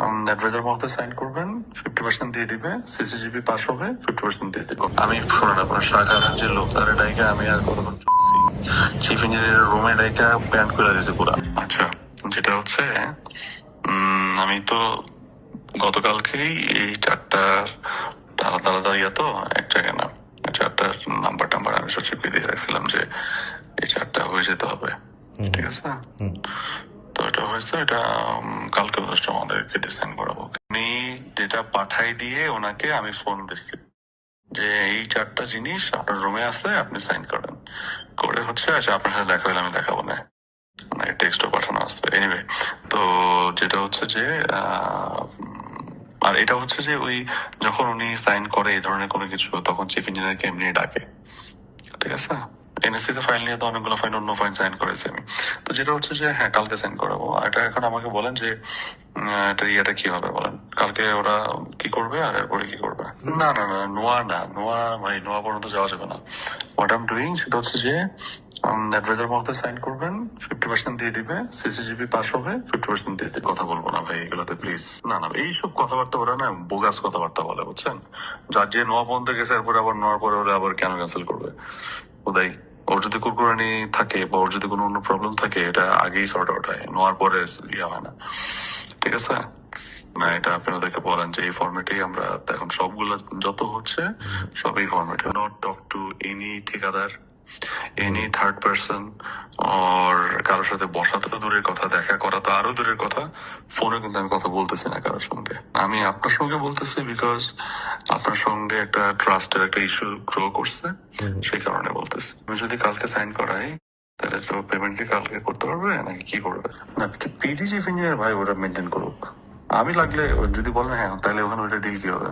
Adviser sign করবেন fifty percent দিয়ে দিবে সিসিজিবি পাস হবে ফিফটি পার্সেন্ট দিয়ে দিবে। আমি শোনেন আপনার শাখার যে লোক তার ডাইকা আমি আর কতক্ষণ চলছি? চিফ ইঞ্জিনিয়ার রুমে ডাইকা প্যান্ট করে দিয়েছে পুরা। আচ্ছা যেটা হচ্ছে উম, আমি তো গতকালকেই এই চারটার আলাদা আলাদা ইয়া তো এক জায়গায় না চারটার নাম্বার টাম্বার আমি সব সচিবকে দিয়ে রাখছিলাম যে এই চারটা হয়ে যেতে হবে। ঠিক আছে? তো হয়েছে এটা কালকে আমাদেরকে ডিসাইন করাবো আমি যেটা পাঠাই দিয়ে ওনাকে আমি ফোন দিচ্ছি। যে এই চারটা জিনিস আপনার রুমে আছে, আপনি সাইন করেন। করে হচ্ছে আচ্ছা আপনার সাথে দেখা হলে আমি দেখাবো, না। মানে টেক্সটও পাঠানো আছে। এনিওয়ে তো যেটা হচ্ছে যে আর এটা হচ্ছে যে ওই যখন উনি সাইন করে এই ধরনের কোনো কিছু, তখন চিফ ইঞ্জিনিয়ারকে এমনি ডাকে। ঠিক আছে? এনএসসি তে ফাইল নিয়ে তো অনেকগুলো ফাইল অন্য ফাইল সাইন করেছি আমি। তো যেটা হচ্ছে যে হ্যাঁ কালকে সাইন করাবো। এটা এখন আমাকে বলেন যে এটা ইয়েটা কি হবে বলেন? কালকে ওরা কি করবে আর এরপরে কি করবে? না না না, নোয়া না, নোয়া ভাই নোয়া পর্যন্ত যাওয়া যাবে না। হোয়াট আম ডুইং সেটা হচ্ছে যে অ্যাডভাইজার সাইন করবেন ফিফটি পার্সেন্ট দিয়ে দিবে সিসিজিবি পাস হবে ফিফটি পার্সেন্ট দিয়ে কথা বলব না ভাই, এগুলোতে প্লিজ না না, এইসব কথাবার্তা ওরা না বোগাস কথাবার্তা বলে, বুঝছেন? যার যে নোয়া পর্যন্ত গেছে, এরপরে আবার নোয়ার পরে ওরা আবার কেন ক্যান্সেল করবে? ওর যদি থাকে বা ওর যদি কোনো অন্য প্রবলেম থাকে, এটা আগেই সর্ট আউট হয়। পরে ইয়ে হয় না। ঠিক আছে? না, এটা আপনি ওদেরকে বলেন যে এই ফর্মেটেই আমরা এখন সবগুলো যত হচ্ছে সব এই ফর্মেটে নট টক টু এনি ঠিকাদার এনি থার্ড পার্সন আর কারোর সাথে বসা তো দূরের কথা, দেখা করা তো আরও দূরের কথা। ফোনে কিন্তু আমি কথা বলতেছি না কারোর সঙ্গে। আমি আপনার সঙ্গে বলতেছি বিকজ আপনার সঙ্গে একটা ট্রাস্টের একটা ইস্যু গ্রো করছে সেই কারণে বলতেছি। আমি যদি কালকে সাইন করাই তাহলে তো পেমেন্ট কালকে করতে পারবে নাকি কি করবে? না পিডি চিফ ইঞ্জিনিয়ার ভাই ওটা মেনটেন করুক। আমি লাগলে যদি বলেন হ্যাঁ তাহলে ওখানে ওটা ডিল কি হবে?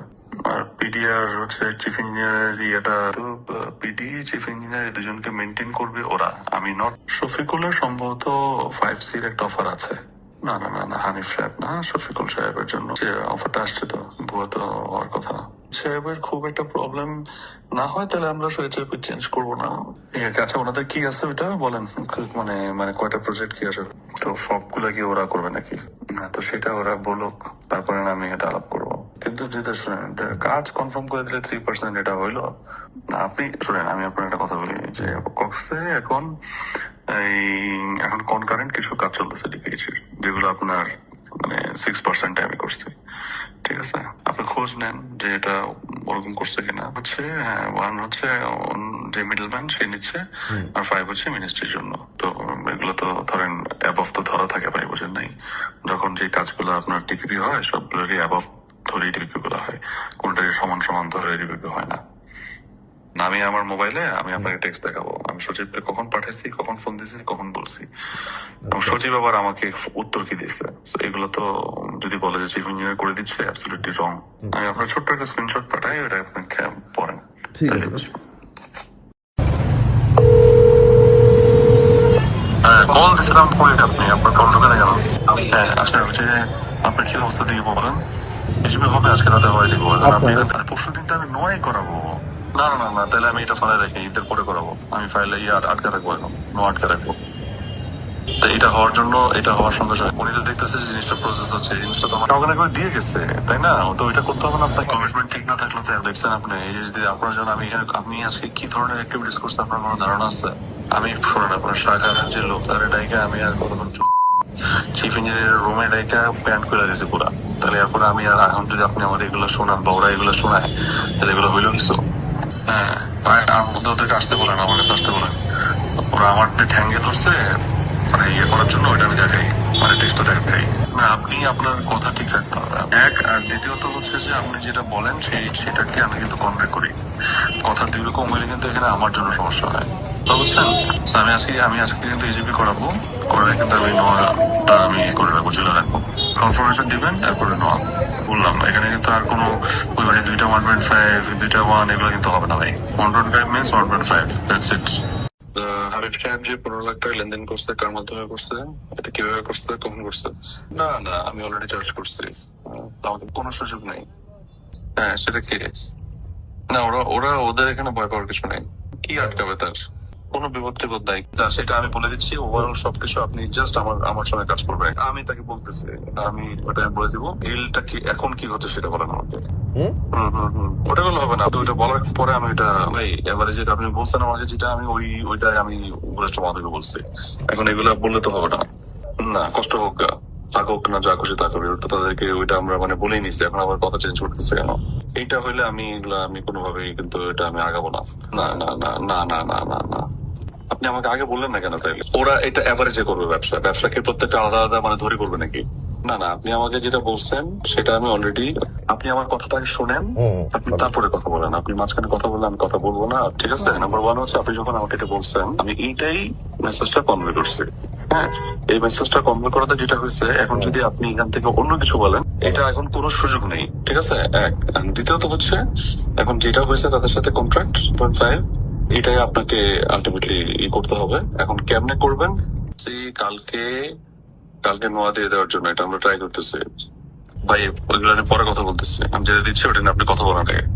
আর পিডি আর হচ্ছে চিফ ইঞ্জিনিয়ার ইয়েটা তো পিডি চিফ ইঞ্জিনিয়ার দুজনকে মেনটেন করবে ওরা। আমি নট শফিকুলের সম্ভবত ফাইভ সির একটা অফার আছে। না না না না হানিফ সাহেব না শফিকুল সাহেবের জন্য। যে অফারটা আসছে তো ভুয়া তো হওয়ার কথা। সাহেবের খুব একটা প্রবলেম না হয়, তাহলে আমরা সেটা চেঞ্জ করব না। আচ্ছা ওনাদের কি আছে ওটা বলেন মানে মানে কয়টা প্রজেক্ট কি আছে? তো সবগুলা কি ওরা করবে নাকি? না, তো সেটা ওরা বলুক, তারপরে আমি এটা আলাপ করব। কিন্তু যেটা শুনেন কাজ কনফার্ম করে দিলে থ্রি পার্সেন্ট এটা হইল। আপনি, শুনেন, আমি আপনার একটা কথা বলি, যে কক্সে এখন এই, এখন কনকারেন্ট কিছু কাজ চলতেছে ডিপিএইচির যেগুলো আপনার মানে সিক্স পার্সেন্ট আমি করছি। ঠিক আছে। আপনি খোঁজ নেন যে এটা ওরকম করছে কিনা। হচ্ছে হ্যাঁ ওয়ান হচ্ছে যে মিডলম্যান সে নিচ্ছে আর ফাইভ হচ্ছে মিনিস্ট্রির জন্য। তো এগুলো তো ধরেন অ্যাবভ তো ধরা থাকে ফাইভ বছর নাই? যখন যে কাজগুলো আপনার টিপিপি হয় সবগুলোরই অ্যাবভ ধরেই টিপিপি গুলো হয়। কোনটাকে সমান সমান ধরে টিপিপি হয় না, আমি আমার মোবাইলে আমি আপনাকে টেক্সট দেখাবো। আমি সচিবকে কখন পাঠাইছি কখন ফোন দিয়েছি কখন বলছি। এবং সচিব আবার আমাকে উত্তর কি দিয়েছে। এগুলো তো যদি বলে যে চিফ ইঞ্জিনিয়ার করে দিচ্ছে অ্যাবসলিউটলি রং আমি আপনার ছোট্ট একটা স্ক্রিনশট পাঠাই ওটা আপনি খে- পড়েন ঠিক আছে। হ্যাঁ কল দিয়েছিলাম পরে আপনি আপনার কল ঢোকে না কেন হ্যাঁ আসলে হচ্ছে আপনার কি অবস্থা দিয়ে বলেন। হিসেবে হবে আজকে রাতে হয় দিব আপনি পরশু দিন তো আমি নয় করাবো। না না না তাহলে আমি এটা ফাইলে রেখে ঈদের পরে করাবো। আমি ফাইলে ইয়ে আট- আটকে রাখব এখন, নো আটকে রাখব। তো এটা হওয়ার জন্য, এটা হওয়ার সঙ্গে সঙ্গে উনি তো দেখতেছে যে জিনিসটা প্রসেস হচ্ছে জিনিসটা তো আমার অর্গানাইজ করে দিয়ে গেছে, তাই না? তো ওইটা করতে হবে না আপনার কমিটমেন্ট ঠিক না থাকলে তো দেখছেন আপনি, এই যদি আপনার জন্য আমি আপনি আজকে কি ধরনের অ্যাক্টিভিটিস করছে আপনার কোনো ধারণা আছে? আমি শোনেন, আপনার শাখার যে লোক তার ডাইকে আমি আর কতক্ষণ চিফ ইঞ্জিনিয়ার রুমে ডাইকা প্যান্ট করে দিয়েছে পুরা। তাহলে এরপরে আমি আর এখন যদি আপনি আমার এগুলো শোনান বা ওরা এগুলো শোনায়, তাহলে এগুলো হইল কিছু? হ্যাঁ ওদেরকে আসতে বলেন আমার কাছে আসতে বলেন ওরা আমার ঠ্যাঙ্গে ধরছে মানে ইয়ে করার জন্য ওইটা আমি দেখাই মানে টেস্টটা দেখাই। না, আপনি আপনার কথা ঠিক রাখতে হবে। এক, আর দ্বিতীয়ত হচ্ছে যে আপনি যেটা বলেন সেই, সেটাকে আমি কিন্তু কনভে করি। কথা দুই রকম হইলে কিন্তু এখানে আমার জন্য সমস্যা হয়। তো বুঝছেন আমি আজকে আমি আজকে কিন্তু ইজিপি করাবো। করে কিন্তু আমি নোয়াটা আমি করে রাখব চলে রাখব। কনফার্মেশন দিবেন এরপরে নোয়া বললাম এখানে কিন্তু আর কোনো ওই মানে দুইটা ওয়ান পয়েন্ট ফাইভ দুইটা ওয়ান এগুলো কিন্তু হবে না ভাই। One point five means one point five that's it Habib সাহেব যে পনেরো লাখ টাকা লেনদেন করছে কার মাধ্যমে করছে এটা কীভাবে করছে কখন করছে? না না আমি অলরেডি চার্জ করছি। আমাদের কোনো সুযোগ নেই। হ্যাঁ সেটা কি? না ওরা ওরা ওদের এখানে ভয় পাওয়ার কিছু নেই। কি আটকাবে তার? কোনো নাই না, সেটা আমি বলে দিচ্ছি। ওভারঅল সবকিছু আপনি জাস্ট আমার আমার সঙ্গে কাজ করবেন। আমি তাকে বলতেছি আমি ওটা আমি বলে দিব ডিলটা কি এখন কি হচ্ছে সেটা বলেন আমাকে। হুম? হুম, হুম, হুম। ওটা করলে হবে না। তো ওইটা বলার পরে আমি এটা ভাই এবারে যেটা আপনি বলছেন আমাকে যেটা আমি ওই ওইটাই আমি বলছি। এখন এগুলা বললে তো হবে না। না কষ্ট হোক। থাক হোক না যা খুশি তা ওটা তাদেরকে ওইটা আমরা মানে বলেই নিছি। এখন আবার কথা চেঞ্জ করতেছে কেন? এইটা হইলে আমি এগুলা আমি কোনোভাবেই কিন্তু এটা আমি আগাবো না না। না না না না না না না। আপনি আমাকে আগে বললেন না কেন তাইলে ওরা এটা অ্যাভারেজে করবে ব্যবসা। ব্যবসাকে প্রত্যেকটা আলাদা আলাদা মানে ধরে করবে নাকি? না না আপনি আমাকে যেটা বলছেন সেটা আমি অলরেডি আপনি আমার কথাটা শোনেন আপনি তারপরে কথা বলেন। আপনি মাঝখানে কথা বললে আমি কথা বলব না। ঠিক আছে? নাম্বার ওয়ান হচ্ছে আপনি যখন আমাকে এটা বলছেন আমি এইটাই মেসেজটা কনভে করছি। হ্যাঁ? এই মেসেজটা কনভে করাতে যেটা হয়েছে এখন যদি আপনি এখান থেকে অন্য কিছু বলেন এটা এখন কোনো সুযোগ নেই। ঠিক আছে? এক দ্বিতীয়ত হচ্ছে এখন যেটা হয়েছে তাদের সাথে কন্ট্রাক্ট পয়েন্ট ফাইভ এটাই আপনাকে আলটিমেটলি ই করতে হবে। এখন কেমনে করবেন? কালকে কালকে নোয়া দিয়ে দেওয়ার জন্য এটা আমরা ট্রাই করতেছি। ভাই ওইগুলো নিয়ে পরে কথা বলতেছি। আমি যেটা দিচ্ছি, ওটা নিয়ে আপনি কথা বলার আগে।